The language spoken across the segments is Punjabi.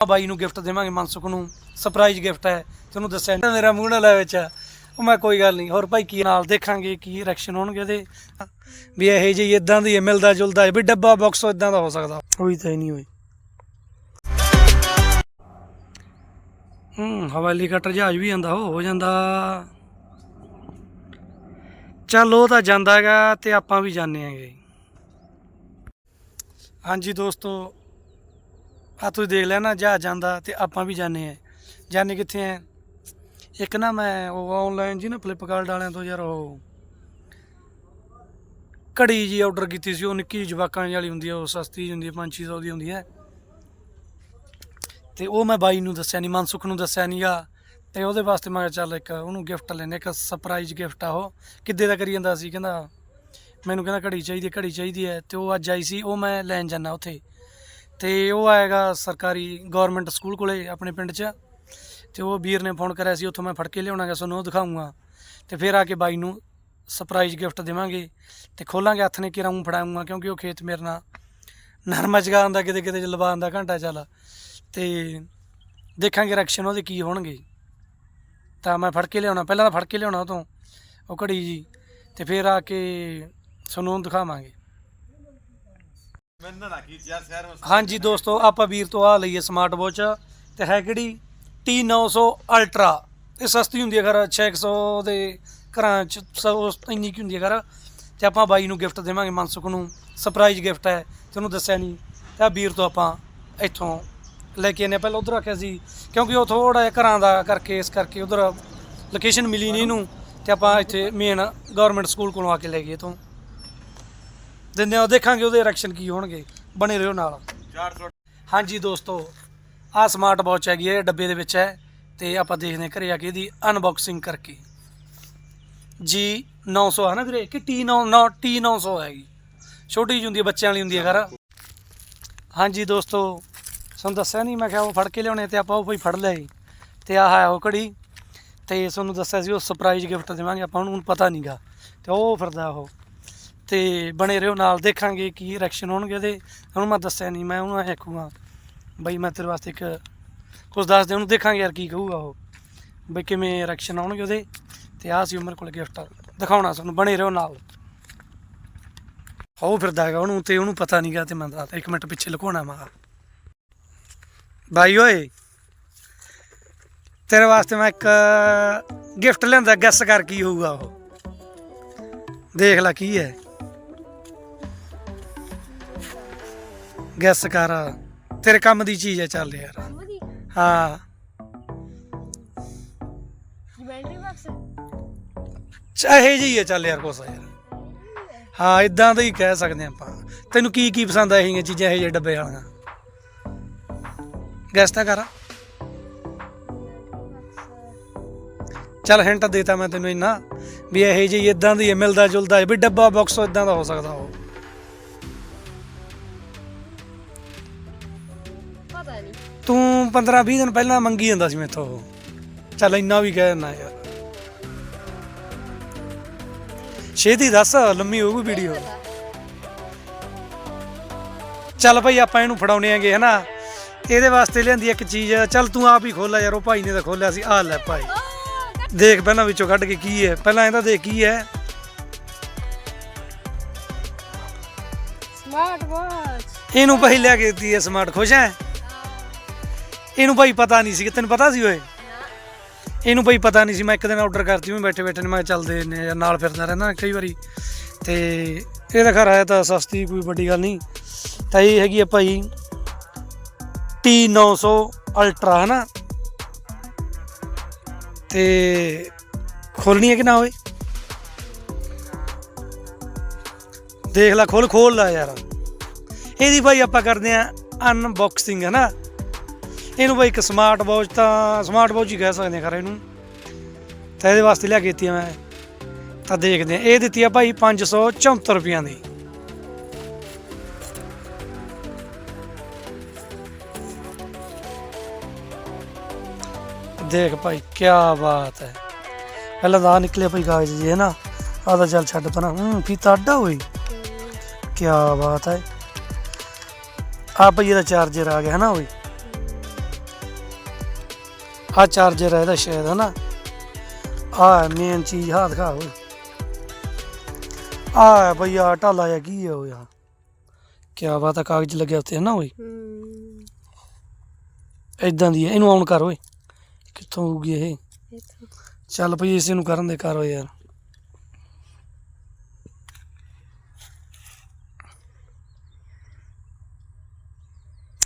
ਬਾਈ ਨੂੰ ਗਿਫਟ ਦੇਵਾਂਗੇ ਮਨਸੁਖ ਨੂੰ। ਸਰਪ੍ਰਾਈਜ਼ ਗਿਫਟ ਹੈ ਤੁਹਾਨੂੰ ਦੱਸਿਆ ਨੀ। ਮੇਰਾ ਮੂੰਹ ਨਾਲ ਵਿੱਚ ਉਹ ਮੈਂ ਕੋਈ ਗੱਲ ਨਹੀਂ ਹੋਰ ਭਾਈ ਕੀ ਨਾਲ ਦੇਖਾਂਗੇ ਕੀ ਰਿਐਕਸ਼ਨ ਹੋਣਗੇ ਉਹਦੇ ਵੀ ਇਹ ਜਿਹੀ ਇਦਾਂ ਦੀ ਹੈ, ਮਿਲਦਾ ਜੁਲਦਾ ਹੈ, ਵੀ ਡੱਬਾ ਬਾਕਸ ਇਦਾਂ ਦਾ ਹੋ ਸਕਦਾ। ਹੋਈ ਤਾਂ ਹੀ ਨਹੀਂ ਹੋਈ ਹੂੰ ਹਵਾਈ ਕਟਰ ਜਹਾਜ਼ ਵੀ ਜਾਂਦਾ ਉਹ ਹੋ ਜਾਂਦਾ। ਚੱਲ ਉਹ ਤਾਂ ਜਾਂਦਾ ਹੈਗਾ ਤੇ ਆਪਾਂ ਵੀ ਜਾਂਦੇ ਹੈਗੇ। ਹਾਂਜੀ ਦੋਸਤੋ ਆ ਤੁਸੀਂ ਦੇਖ ਲਿਆ ਨਾ ਜਹਾਜ਼ ਜਾਂਦਾ ਤੇ ਆਪਾਂ ਵੀ ਜਾਂਦੇ ਆ ਜਾਂਦੇ ਕਿੱਥੇ ਆ ਇੱਕ ਨਾ ਮੈਂ ਉਹ ਆਨਲਾਈਨ ਜੀ ਨਾ ਫਲਿੱਪਕਾਰਟ ਵਾਲਿਆਂ ਤੋਂ ਯਾਰ ਉਹ ਘੜੀ ਜੀ ਆਰਡਰ ਕੀਤੀ ਸੀ, ਉਹ ਨਿੱਕੀ ਜਿਹੀ ਜਵਾਕਾਂ ਵਾਲੀ ਹੁੰਦੀ ਆ, ਉਹ ਸਸਤੀ ਜਿਹੀ ਹੁੰਦੀ ਆ 5-600 ਦੀ ਹੁੰਦੀ ਹੈ ਤੇ ਉਹ ਮੈਂ ਬਾਈ ਨੂੰ ਦੱਸਿਆ ਨਹੀਂ, ਮਨਸੁਖ ਨੂੰ ਦੱਸਿਆ ਨਹੀਂਗਾ ਤੇ ਉਹਦੇ ਵਾਸਤੇ ਮੈਂ ਚੱਲ ਇੱਕ ਉਹਨੂੰ ਗਿਫਟ ਲੈਣੇ ਇੱਕ ਸਰਪ੍ਰਾਈਜ਼ ਗਿਫਟ ਆ ਉਹ। ਕਿੱਦੇ ਦਾ ਕਰੀ ਜਾਂਦਾ ਸੀ? ਕਹਿੰਦਾ ਮੈਨੂੰ ਕਹਿੰਦਾ ਘੜੀ ਚਾਹੀਦੀ ਹੈ, ਘੜੀ ਚਾਹੀਦੀ ਹੈ। ਤੇ ਉਹ ਅੱਜ ਆਈ ਸੀ, ਉਹ ਮੈਂ ਲੈਣ ਜਾਣਾ ਉੱਥੇ। ਤੇ ਉਹ ਆਏਗਾ ਸਰਕਾਰੀ ਗਵਰਨਮੈਂਟ ਸਕੂਲ ਕੋਲੇ ਆਪਣੇ ਪਿੰਡ 'ਚ। ਤੇ ਉਹ ਵੀਰ ਨੇ ਫੋਨ ਕਰਿਆ ਸੀ, ਉੱਥੋਂ ਮੈਂ ਫੜ ਕੇ ਲਿਆਉਣਾਗਾ ਤੁਹਾਨੂੰ ਉਹ ਦਿਖਾਉਂਗਾ ਤੇ ਫਿਰ ਆ ਕੇ ਬਾਈ ਨੂੰ ਸਰਪ੍ਰਾਈਜ਼ ਗਿਫਟ ਦੇਵਾਂਗੇ ਤੇ ਖੋਲਾਂਗੇ ਹੱਥ ਨੇ ਕਿਰਾਂ ਫੜਾਉਂਗਾ ਕਿਉਂਕਿ ਉਹ ਖੇਤ ਮੇਰੇ ਨਾਲ ਨਰਮਾ ਚਗਾ ਆਂਦਾ ਕਿਤੇ ਕਿਤੇ ਲਵਾ ਆਂਦਾ ਘੰਟਾ ਚੱਲ। ਤੇ ਦੇਖਾਂਗੇ ਰਿਐਕਸ਼ਨ ਉਹਦੇ ਕੀ ਹੋਣਗੇ। ਤਾਂ ਮੈਂ ਫੜ ਕੇ ਲਿਆਉਣਾ, ਪਹਿਲਾਂ ਤਾਂ ਫੜ ਕੇ ਲਿਆਉਣਾ ਉਹ ਤੋਂ, ਉਹ ਘੜੀ ਜੀ। ਤੇ ਫਿਰ ਆ ਕੇ ਤੁਹਾਨੂੰ ਦਿਖਾਵਾਂਗੇ। ਮੈਨੂੰ ਨਾ ਕੀ ਯਾਰ ਸ਼ਹਿਰ ਵਿੱਚ ਹਾਂਜੀ ਦੋਸਤੋ ਆਪਾਂ ਵੀਰ ਤੋਂ ਆ ਲਈਏ ਸਮਾਰਟ ਵਾਚ। ਤੇ ਹੈ ਕਿਹੜੀ? T900 ਅਲਟਰਾ ਇਹ ਸਸਤੀ ਹੁੰਦੀ ਹੈ ਘਰ 600 ਦੇ ਘਰਾਂ ਚ ਸ- ਉਸ ਇੰਨੀ ਕੀ ਹੁੰਦੀ ਹੈ ਘਰ। ਤੇ ਆਪਾਂ ਬਾਈ ਨੂੰ ਗਿਫਟ ਦੇਵਾਂਗੇ ਮਨਸੁਖ ਨੂੰ। ਸਰਪ੍ਰਾਈਜ਼ ਗਿਫਟ ਹੈ ਤੁਹਾਨੂੰ ਦੱਸਿਆ ਨਹੀਂ ਤੇ ਆ ਵੀਰ ਤੋਂ ਆਪਾਂ ਇੱਥੋਂ ਲੈ ਕੇ ਆਨੇ ਪਹਿਲਾਂ ਉਧਰ ਰੱਖਿਆ ਸੀ ਕਿਉਂਕਿ ਉਹ ਥੋੜਾ ਜਿਹਾ ਘਰਾਂ ਦਾ ਕਰਕੇ ਇਸ ਕਰਕੇ ਉਧਰ ਲੋਕੇਸ਼ਨ ਮਿਲੀ ਨਹੀਂ ਇਹਨੂੰ। ਤੇ ਆਪਾਂ ਇੱਥੇ ਮੇਨ ਗਵਰਨਮੈਂਟ ਸਕੂਲ ਕੋਲੋਂ ਆ ਕੇ ਲੈ ਗਏ ਤੋਂ ਦਿੰਦੇ ਆ ਦੇਖਾਂਗੇ ਉਹਦੇ ਰਿਐਕਸ਼ਨ ਕੀ ਹੋਣਗੇ ਬਣੇ ਰਹੋ ਨਾਲ। 400 ਹਾਂਜੀ ਦੋਸਤੋ ਆ ਸਮਾਰਟ ਵਾਚ ਹੈਗੀ ਹੈ ਇਹ ਡੱਬੇ ਦੇ ਵਿੱਚ ਹੈ ਤੇ ਆਪਾਂ ਦੇਖਦੇ ਹਾਂ ਘਰੇ ਆ ਕੇ ਇਹਦੀ ਅਨਬਾਕਸਿੰਗ ਕਰਕੇ। ਜੀ 900 ਹੈ ਨਾ ਵੀਰੇ ਕਿ T9 9 T900 ਹੈਗੀ। ਛੋਟੀ ਜਿਹੀ ਹੁੰਦੀ ਹੈ ਬੱਚਿਆਂ ਵਾਲੀ ਹੁੰਦੀ ਹੈ ਘਰ। ਹਾਂਜੀ ਦੋਸਤੋ ਤੁਹਾਨੂੰ ਦੱਸਿਆ ਨਹੀਂ ਮੈਂ ਕਿਹਾ ਉਹ ਫੜ ਕੇ ਲਿਆਉਣੇ ਤੇ ਆਪਾਂ ਉਹ ਕੋਈ ਫੜ ਲਿਆ ਤੇ ਆਹ ਹੈ ਉਹ ਘੜੀ ਤੇ ਤੁਹਾਨੂੰ ਦੱਸਿਆ ਸੀ ਉਹ ਸਰਪ੍ਰਾਈਜ਼ ਗਿਫਟ ਦੇਵਾਂਗੇ ਆਪਾਂ ਨੂੰ ਪਤਾ ਨਹੀਂਗਾ ਤੇ ਉਹ ਫਿਰਦਾ ਉਹ। ਤੇ ਬਣੇ ਰਹੋ, ਨਾਲ ਦੇਖਾਂਗੇ ਕੀ ਰਿਐਕਸ਼ਨ ਹੋਣਗੇ ਉਹਦੇ। ਉਹਨੂੰ ਮੈਂ ਦੱਸਿਆ ਨਹੀਂ ਮੈਂ ਉਹਨੂੰ ਐਂ ਆਖੂਗਾ ਬਈ ਮੈਂ ਤੇਰੇ ਵਾਸਤੇ ਇੱਕ ਕੁਝ ਦੱਸ ਦੇ, ਉਹਨੂੰ ਦੇਖਾਂਗੇ ਯਾਰ ਕੀ ਕਹੂਗਾ ਉਹ। ਬਈ ਕਿਵੇਂ ਰਿਐਕਸ਼ਨ ਆਉਣਗੇ ਉਹਦੇ, ਤੇ ਆਹ ਸੀ ਉਮਰ ਕੋਲ ਗਿਫਟ ਦਿਖਾਉਣਾ ਤੁਹਾਨੂੰ, ਬਣੇ ਰਹੋ ਨਾਲ। ਹੋ ਫਿਰਦਾ ਹੈਗਾ ਉਹਨੂੰ, ਤੇ ਉਹਨੂੰ ਪਤਾ ਨਹੀਂਗਾ ਤੇ ਮੈਂ ਦੱਸਦਾ, ਇੱਕ ਮਿੰਟ ਪਿੱਛੇ ਲੁਕਾਉਣਾ ਮੈਂ। ਬਾਈ ਓਏ, ਤੇਰੇ ਵਾਸਤੇ ਮੈਂ ਇੱਕ ਗਿਫਟ ਲਿਆਂਦਾ ਗੈਸ ਕਰ ਕੀ ਹੋਊਗਾ ਉਹ। ਦੇਖ ਲੈ ਕੀ ਹੈ। ਗੈਸ ਕਰ। ਤੇਰੇ ਕੰਮ ਦੀ ਚੀਜ਼ ਹੈ ਚੱਲ ਯਾਰ। ਉਹਦੀ ਹਾਂ। ਜਮੈਂਟਰੀ ਬਾਕਸ ਚਾਹੇ ਜੀ ਹੈ ਚੱਲ ਯਾਰ ਕੋਸਾ ਯਾਰ। ਹਾਂ ਇਦਾਂ ਦਾ ਹੀ ਕਹਿ ਸਕਦੇ ਆਪਾਂ। ਤੈਨੂੰ ਕੀ ਕੀ ਪਸੰਦ ਆ ਇਹ ਚੀਜ਼ਾਂ ਇਹ ਜਿਹੇ ਡੱਬੇ ਵਾਲੀਆਂ? ਗੈਸ ਤਾਂ ਕਰ। ਚੱਲ ਹਿੰਟ ਦੇਤਾ ਮੈਂ ਤੈਨੂੰ ਇੰਨਾ ਵੀ ਇਹ ਜਿਹੀ ਇਦਾਂ ਦੀ ਹੈ, ਮਿਲਦਾ ਜੁਲਦਾ ਹੈ ਵੀ ਡੱਬਾ ਬਾਕਸ ਇਦਾਂ ਦਾ ਹੋ ਸਕਦਾ ਉਹ। ਪਤਾ ਨਹੀਂ। ਤੂੰ 15 20 ਦਿਨ ਪਹਿਲਾਂ ਮੰਗੀ ਜਾਂਦਾ ਸੀ ਮੈਥੋਂ ਉਹ। ਚੱਲ ਇੰਨਾ ਵੀ ਕਹਿ ਦਿੰਦਾ ਯਾਰ। ਛੇਤੀ ਦੱਸ ਲੰਮੀ ਹੋਊਗੀ ਵੀਡੀਓ ਚੱਲ ਭਾਈ ਆਪਾਂ ਇਹਨੂੰ ਫੜਾਉਣੇ ਆਂਗੇ ਹਨਾ? ਇਹਦੇ ਵਾਸਤੇ ਲਿਆਂਦੀ ਇੱਕ ਚੀਜ਼ ਚੱਲ ਤੂੰ ਆਪ ਹੀ ਖੋਲਾ ਯਾਰ ਉਹ ਭਾਈ ਨੇ ਤਾਂ ਖੋਲਿਆ ਸੀ ਆ ਲੈ ਭਾਈ। ਦੇਖ ਪਹਿਲਾਂ ਵਿੱਚੋਂ ਕੱਢ ਕੇ ਕੀ ਹੈ ਪਹਿਲਾਂ ਇਹਦਾ ਦੇਖ ਕੀ ਹੈ। ਸਮਾਰਟ ਵਾਚ ਇਹਨੂੰ ਭਾਈ ਲਿਆ ਕੇ ਦਿੱਤੀ ਹੈ ਸਮਾਰਟ ਖੁਸ਼ ਹੈ? ਇਹਨੂੰ ਭਾਈ ਪਤਾ ਨਹੀਂ ਸੀ ਕਿ ਤੈਨੂੰ ਪਤਾ ਸੀ ਓਏ? ਇਹਨੂੰ ਭਾਈ ਪਤਾ ਨਹੀਂ ਸੀ, ਮੈਂ ਇੱਕ ਦਿਨ ਆਰਡਰ ਕਰਤੀ ਮੈਂ ਬੈਠੇ ਬੈਠੇ ਨੇ, ਮੈਂ ਚੱਲਦੇ ਨੇ ਯਾਰ ਨਾਲ ਫਿਰਦਾ ਰਹਿੰਦਾ ਕਈ ਵਾਰੀ। ਤੇ ਇਹਦਾ ਘਰ ਆਇਆ ਤਾਂ ਸਸਤੀ ਕੋਈ ਵੱਡੀ ਗੱਲ ਨਹੀਂ। ਤਾਂ ਇਹ ਹੈਗੀ ਆ ਭਾਈ T900 ਅਲਟਰਾ ਹਨਾ? ਤੇ ਖੋਲਣੀ ਹੈ ਕਿ ਨਾ ਓਏ? ਦੇਖ ਲੈ, ਖੋਲ ਖੋਲ ਲੈ ਯਾਰ। ਇਹਦੀ ਭਾਈ ਆਪਾਂ ਕਰਦੇ ਆ ਅਨਬਾਕਸਿੰਗ ਹੈ ਨਾ ਇਹਨੂੰ ਭਾਈ ਇੱਕ ਸਮਾਰਟ ਵਾਚ ਤਾਂ ਸਮਾਰਟ ਵਾਚ ਹੀ ਕਹਿ ਸਕਦੇ ਆ ਖਰੇ ਇਹਨੂੰ। ਤਾਂ ਇਹਦੇ ਵਾਸਤੇ ਲਿਆ ਕੇ ਦਿੱਤੀ ਮੈਂ। ਤਾਂ ਦੇਖਦੇ ਆ ਇਹ ਦਿੱਤੀ ਆ ਭਾਈ 574 ਰੁਪਈਆਂ ਦੀ। ਦੇਖ ਭਾਈ ਕੀ ਬਾਤ ਹੈ। ਪਹਿਲਾਂ ਦਾ ਨਿਕਲਿਆ ਭਾਈ ਕਾਗਜ਼ ਜੀ ਹੈ ਨਾ ਆਹ ਤਾਂ ਚੱਲ ਛੱਡ ਪਰਾਂ। ਹੂੰ ਫੀਤਾ ਅੱਡਾ ਹੋਈ ਕੀ ਬਾਤ ਹੈ। ਆ ਭਾਈ ਇਹਦਾ ਚਾਰਜਰ ਆ ਗਿਆ ਹੈ ਨਾ ਓਏ? ਆ ਚਾਰਜਰ ਹੈ ਇਹਦਾ ਸ਼ਾਇਦ ਹਨਾ? ਆ ਮੇਨ ਚੀਜ਼ ਹੱਥ ਦਿਖਾ ਓਏ। ਆ ਬਈ ਆ ਢਾਲਾ ਜਿਹਾ ਕੀ ਹੈ ਉਹ ਯਾਰ ਕੀ ਬਾਤ ਆ ਕਾਗਜ਼ ਲੱਗਿਆ ਉੱਤੇ ਹੈ ਨਾ ਓਏ? ਹੂੰ। ਇਦਾਂ ਦੀ ਹੈ ਇਹਨੂੰ ਆਨ ਕਰ ਓਏ। ਕਿੱਥੋਂ ਹੋਊਗੀ ਇਹ? ਚੱਲ ਭਈ ਇਸੇ ਨੂੰ ਕਰਨ ਦੇ ਕਰ ਯਾਰ।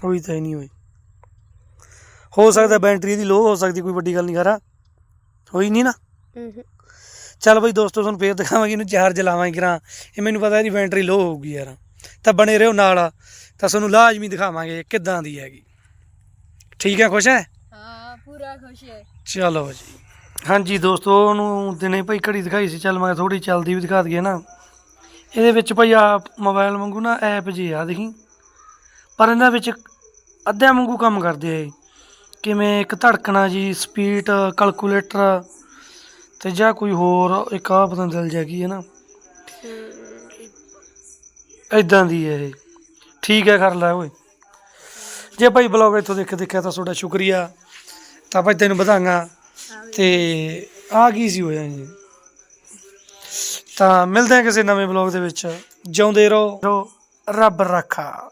ਹੋਈ ਤਾਂ ਹੀ ਨਹੀਂ ਹੋਈ। ਹੋ ਸਕਦਾ ਬੈਟਰੀ ਦੀ ਲੋ ਹੋ ਸਕਦੀ ਕੋਈ ਵੱਡੀ ਗੱਲ ਨਹੀਂ ਕਰਾ ਹੋਈ ਨਹੀਂ ਨਾ। ਚੱਲ ਬਈ ਦੋਸਤੋ ਤੁਹਾਨੂੰ ਫੇਰ ਦਿਖਾਵਾਂਗੇ ਇਹਨੂੰ ਚਾਰਜ ਲਾਵਾਂਗੇ ਕਰਾਂ। ਇਹ ਮੈਨੂੰ ਪਤਾ ਇਹਦੀ ਬੈਟਰੀ ਲੋ ਹੋਊਗੀ ਯਾਰ। ਤਾਂ ਬਣੇ ਰਹੋ ਨਾਲ। ਤਾਂ ਤੁਹਾਨੂੰ ਲਾਜ਼ਮੀ ਦਿਖਾਵਾਂਗੇ ਕਿੱਦਾਂ ਦੀ ਹੈਗੀ। ਠੀਕ ਹੈ ਖੁਸ਼ ਹੈ? ਹਾਂ ਪੂਰਾ ਖੁਸ਼ ਹੈ। ਚਲੋ ਜੀ। ਹਾਂਜੀ ਦੋਸਤੋ ਉਹਨੂੰ ਦਿਨੇ ਭਾਈ ਘੜੀ ਦਿਖਾਈ ਸੀ। ਚੱਲ ਮੈਂ ਥੋੜੀ ਚੱਲਦੀ ਵੀ ਦਿਖਾ ਦਈਏ ਨਾ। ਇਹਦੇ ਵਿੱਚ ਭਾਈ ਆ ਮੋਬਾਈਲ ਵਾਂਗੂ ਨਾ ਐਪ ਜੀ ਆ ਦੇਖੀ? ਪਰ ਇਹਨਾਂ ਵਿੱਚ ਅੱਧਿਆਂ ਵਾਂਗੂ ਕੰਮ ਕਰਦੇ ਆ ਇਹ। ਕਿਵੇਂ ਇੱਕ ਧੜਕਣਾ ਜੀ ਸਪੀਡ ਕੈਲਕੂਲੇਟਰ ਤੇ ਜਾਂ ਕੋਈ ਹੋਰ ਇੱਕ ਆ ਪਤਾ ਦਿਲ ਜਾ ਹੈ ਨਾ। ਇਦਾਂ ਦੀ ਹੈ ਇਹ। ਠੀਕ ਹੈ ਕਰ ਲੈ ਓਏ। ਜੇ ਭਾਈ ਬਲੌਗ ਇੱਥੋਂ ਦੇਖ ਦੇਖਿਆ ਤਾਂ ਤੁਹਾਡਾ ਸ਼ੁਕਰੀਆ। ਤਾਂ ਭਾਈ ਤੈਨੂੰ ਵਧਾਂਗਾ। ਤੇ ਆ ਕੀ ਸੀ ਹੋਇਆ ਜੀ? ਤਾਂ ਮਿਲਦੇ ਹਾਂ ਕਿਸੇ ਨਵੇਂ ਬਲੌਗ ਦੇ ਵਿੱਚ। ਜਿਉਂਦੇ ਰਹੋ ਰਹੋ, ਰੱਬ ਰੱਖਾ।